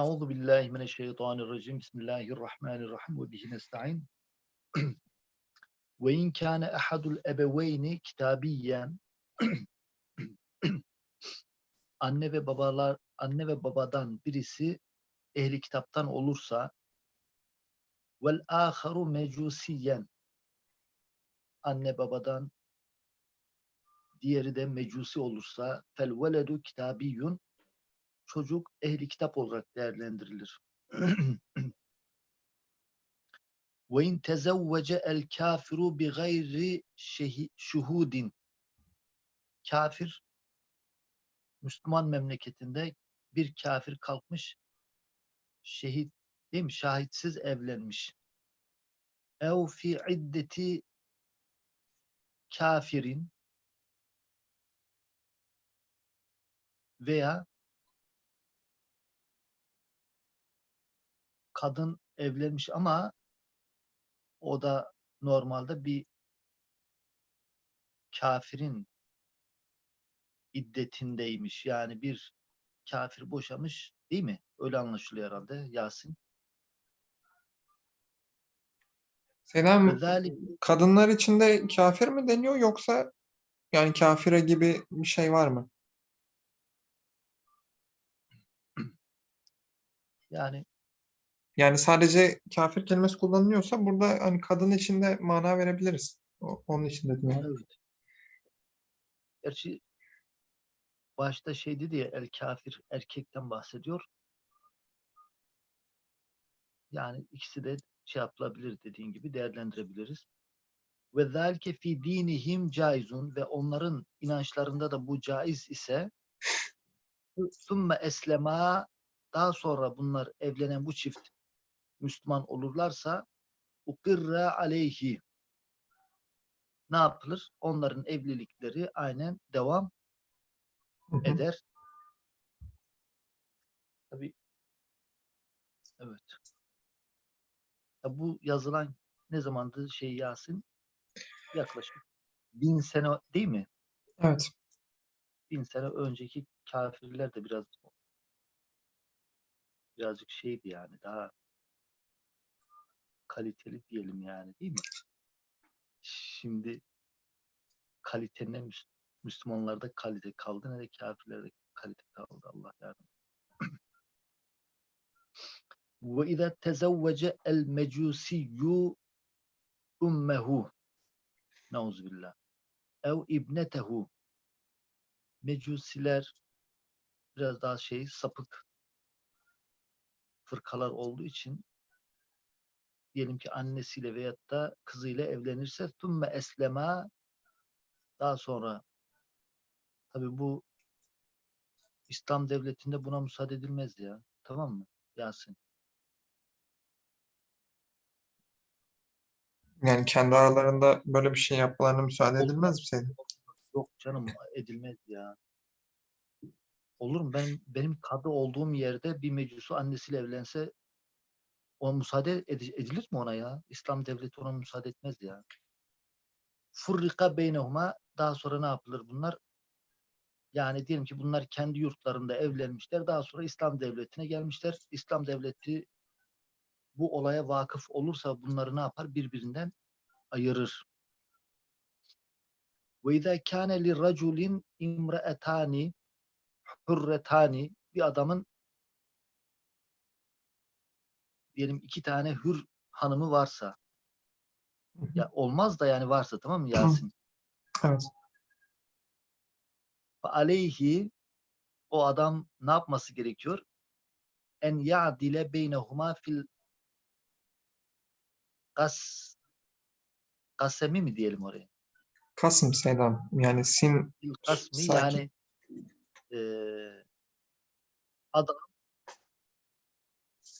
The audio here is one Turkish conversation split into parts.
Euzu billahi mineşşeytanirracim. Bismillahirrahmanirrahim ve bihi nestaîn. Ve in kâne ahadul ebeveyni kitabiyen anne ve babalar anne ve babadan birisi ehli kitaptan olursa vel aharu mecusiyen anne babadan diğeri de mecusi olursa fel veledu kitabiyyun çocuk ehli kitap olarak değerlendirilir. Ve in tezevvece el kafiru bi gayri şuhudin kafir Müslüman memleketinde bir kafir kalkmış şehit değil mi? Şahitsiz evlenmiş. Ev fi iddeti kafirin veya kadın evlenmiş ama o da normalde bir kafirin iddetindeymiş. Yani bir kafir boşamış değil mi? Öyle anlaşılıyor herhalde Yasin. Selam, Vezalik kadınlar için de kafir mi deniyor yoksa yani kafire gibi bir şey var mı? yani Yani sadece kafir kelimesi kullanılıyorsa burada hani kadın için de mana verebiliriz. O- Onun için dedim yani. evet. Gerçi başta şey dedi ya el kafir erkekten bahsediyor. Yani ikisi de şey yapılabilir dediğin gibi değerlendirebiliriz. Ve zalike fi dinihim caizun ve onların inançlarında da bu caiz ise sümme eslema daha sonra bunlar evlenen bu çift Müslüman olurlarsa ukirra aleyhi ne yapılır? Onların evlilikleri aynen devam Hı hı. eder. Tabii evet. Ya bu yazılan ne zamandı şey Yasin? Yaklaşık bin sene değil mi? Evet. Bin sene önceki kafirler de biraz birazcık şeydi yani daha kaliteli diyelim yani değil mi? Şimdi kalite ne Müs- Müslümanlarda kalite kaldı ne de kafirlerde kalite kaldı Allah yardım. Ve izâ tezevvece el mecusiyyu ummehu Nauzubillah. Ev ibnetehu Mecusiler biraz daha şey sapık fırkalar olduğu için diyelim ki annesiyle veyahut da kızıyla evlenirse thumme eslema daha sonra tabi bu İslam devletinde buna müsaade edilmez ya. Tamam mı? Yasin. Yani kendi aralarında böyle bir şey yapmalarına müsaade edilmez mi senin? Yok canım edilmez ya. Olur mu? Ben benim kadı olduğum yerde bir mecusu annesiyle evlense ona müsaade edi- edilir mi ona ya? İslam devleti ona müsaade etmez ya. Furrika beynehuma daha sonra ne yapılır bunlar? Yani diyelim ki bunlar kendi yurtlarında evlenmişler. Daha sonra İslam devletine gelmişler. İslam devleti bu olaya vakıf olursa bunları ne yapar? Birbirinden ayırır. Ve izâ kâne li raculin hürretani bir adamın diyelim iki tane hür hanımı varsa ya olmaz da yani varsa tamam mı Yasin? Evet. Aleyhi o adam ne yapması gerekiyor? En ya'dile beynehuma fil kas kasemi mi diyelim oraya? Kasım selam. Yani sin Fil kasmi sakin. yani eee adam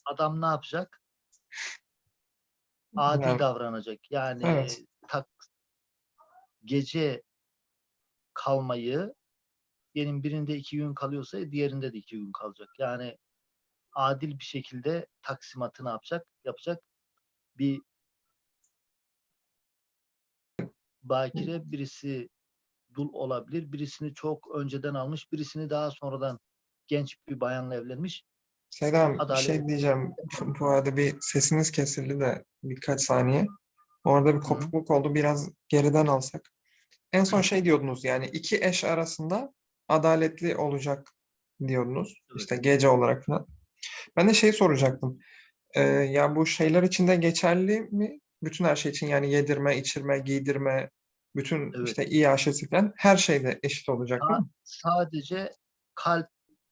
adam ne yapacak? Adil Yani- davranacak. Yani Evet. tak gece kalmayı diyelim birinde iki gün kalıyorsa diğerinde de iki gün kalacak. Yani adil bir şekilde taksimatı ne yapacak? Yapacak. Bir bakire birisi dul olabilir. Birisini çok önceden almış. Birisini daha sonradan genç bir bayanla evlenmiş. Selam, bir Adalet- şey diyeceğim. Bu arada bir sesiniz kesildi de birkaç saniye. Orada bir kopukluk oldu. Biraz geriden alsak. En son şey diyordunuz yani iki eş arasında adaletli olacak diyordunuz. Evet. İşte gece olarak falan. Ben de şey soracaktım. Ee, ya bu şeyler için de geçerli mi? Bütün her şey için yani yedirme, içirme, giydirme, bütün Evet. işte iaşesi falan her şeyde eşit olacak mi? Sadece kalp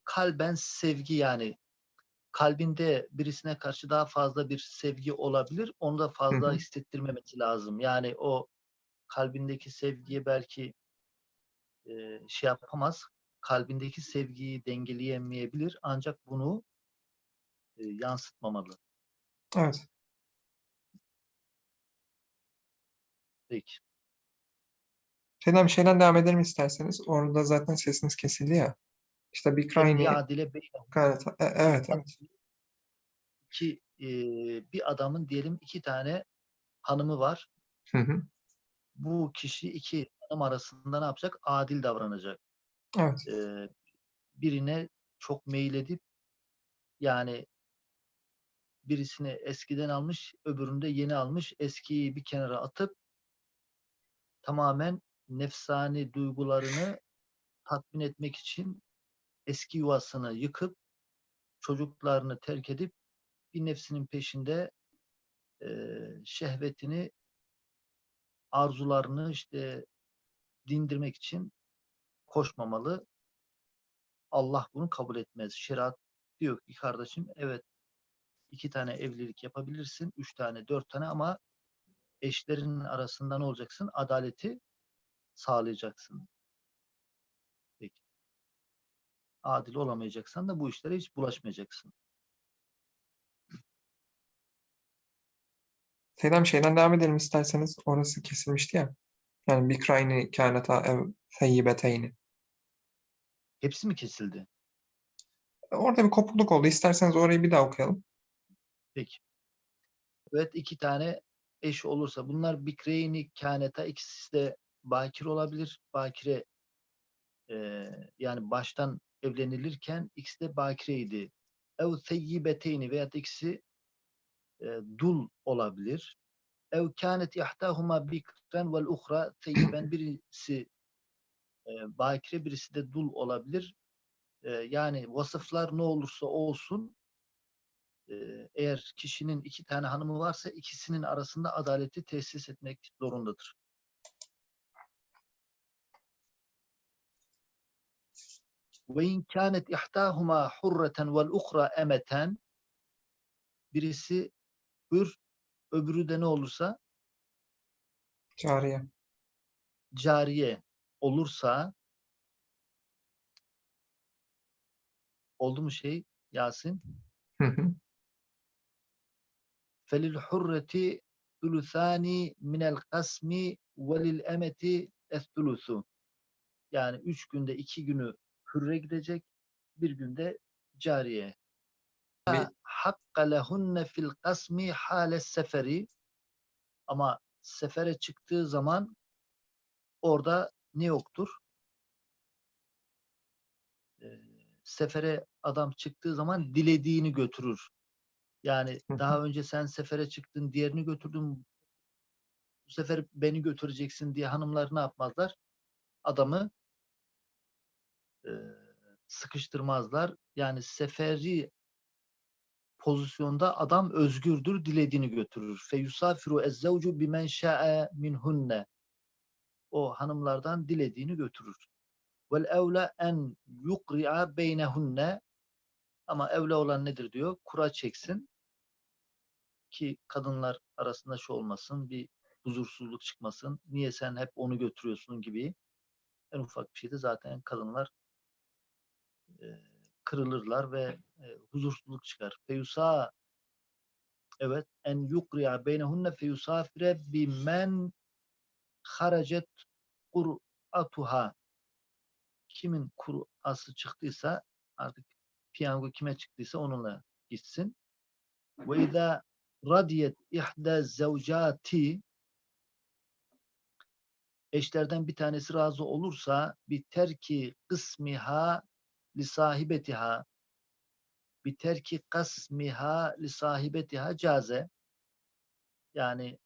kalben sevgi yani kalbinde birisine karşı daha fazla bir sevgi olabilir. Onu da fazla hı. hissettirmemesi lazım. Yani o kalbindeki sevgiye belki e, şey yapamaz. Kalbindeki sevgiyi dengeleyemeyebilir. Ancak bunu e, yansıtmamalı. Evet. Peki. Şeyden bir şeyden devam edelim isterseniz. Orada zaten sesiniz kesildi ya. İşte bir ya'dile beynehum. gayet e- evet evet. İki, e, bir adamın diyelim iki tane hanımı var. Hı hı. Bu kişi iki hanım arasında ne yapacak? Adil davranacak. Evet. e, birine çok meyledip yani birisini eskiden almış, öbürünü de yeni almış. Eskiyi bir kenara atıp tamamen nefsani duygularını tatmin etmek için eski yuvasını yıkıp çocuklarını terk edip bir nefsinin peşinde e, şehvetini arzularını işte dindirmek için koşmamalı. Allah bunu kabul etmez. Şeriat diyor ki kardeşim evet iki tane evlilik yapabilirsin, üç tane, dört tane ama eşlerinin arasında ne olacaksın? Adaleti sağlayacaksın. Peki. Adil olamayacaksan da bu işlere hiç bulaşmayacaksın. Selam şeyden devam edelim isterseniz. Orası kesilmişti ya. Yani bir krayni kâneta ev seyyibeteyni. Hepsi mi kesildi? Orada bir kopukluk oldu. İsterseniz orayı bir daha okuyalım. Peki. Evet iki tane eş olursa bunlar bikreyni kâneta ikisi de bakir olabilir. Bakire e, yani baştan evlenilirken ikisi de bakireydi. Ev seyyibeteyni veya ikisi e, dul olabilir. Ev kânet ihtâhuma bikren vel uhra seyyiben birisi e, bakire birisi de dul olabilir. E, yani vasıflar ne olursa olsun e, eğer kişinin iki tane hanımı varsa ikisinin arasında adaleti tesis etmek zorundadır. Ve in kânet ihtâhuma hurreten vel uhra emeten birisi hür öbürü de ne olursa Cariye. cariye olursa oldu mu şey Yasin? Felil hurreti thuluthani minel kasmi velil emeti es-thuluthu. Yani üç günde iki günü hürre gidecek, bir günde cariye. Hakka lehunne fil kasmi hales seferi ama sefere çıktığı zaman orada ne yoktur? Ee, sefere adam çıktığı zaman dilediğini götürür. Yani daha önce sen sefere çıktın, diğerini götürdün. Bu sefer beni götüreceksin diye hanımlar ne yapmazlar? Adamı sıkıştırmazlar. Yani seferi pozisyonda adam özgürdür, dilediğini götürür. Feyusafiru ezzevcu bimen şa'e minhunne. O hanımlardan dilediğini götürür. Vel evle en yukri'a beynehunne ama evle olan nedir diyor? Kura çeksin ki kadınlar arasında şu olmasın, bir huzursuzluk çıkmasın. Niye sen hep onu götürüyorsun gibi. En ufak bir şeyde zaten kadınlar e, kırılırlar ve e, huzursuzluk çıkar. Feyusa evet en yukri'a beynehunne feyusafire bimen haracet kur'atuha kimin kur'ası çıktıysa artık piyango kime çıktıysa onunla gitsin. Ve izâ radiyet ihda zevcati eşlerden bir tanesi razı olursa bir terki kısmiha li sahibetiha biterki kasmiha li sahibetiha caze yani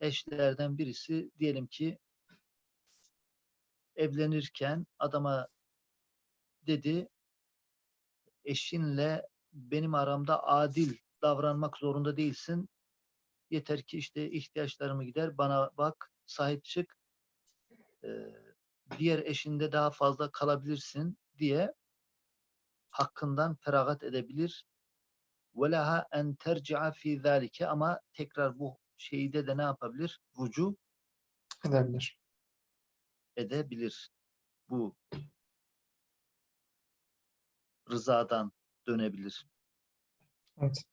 eşlerden birisi diyelim ki evlenirken adama dedi eşinle benim aramda adil davranmak zorunda değilsin. Yeter ki işte ihtiyaçlarımı gider, bana bak, sahip çık. Ee, diğer eşinde daha fazla kalabilirsin diye hakkından feragat edebilir. وَلَهَا en terci'a fi zalike ama tekrar bu şeyde de ne yapabilir? Rucu Edebilir. edebilir. Bu rızadan dönebilir. Evet.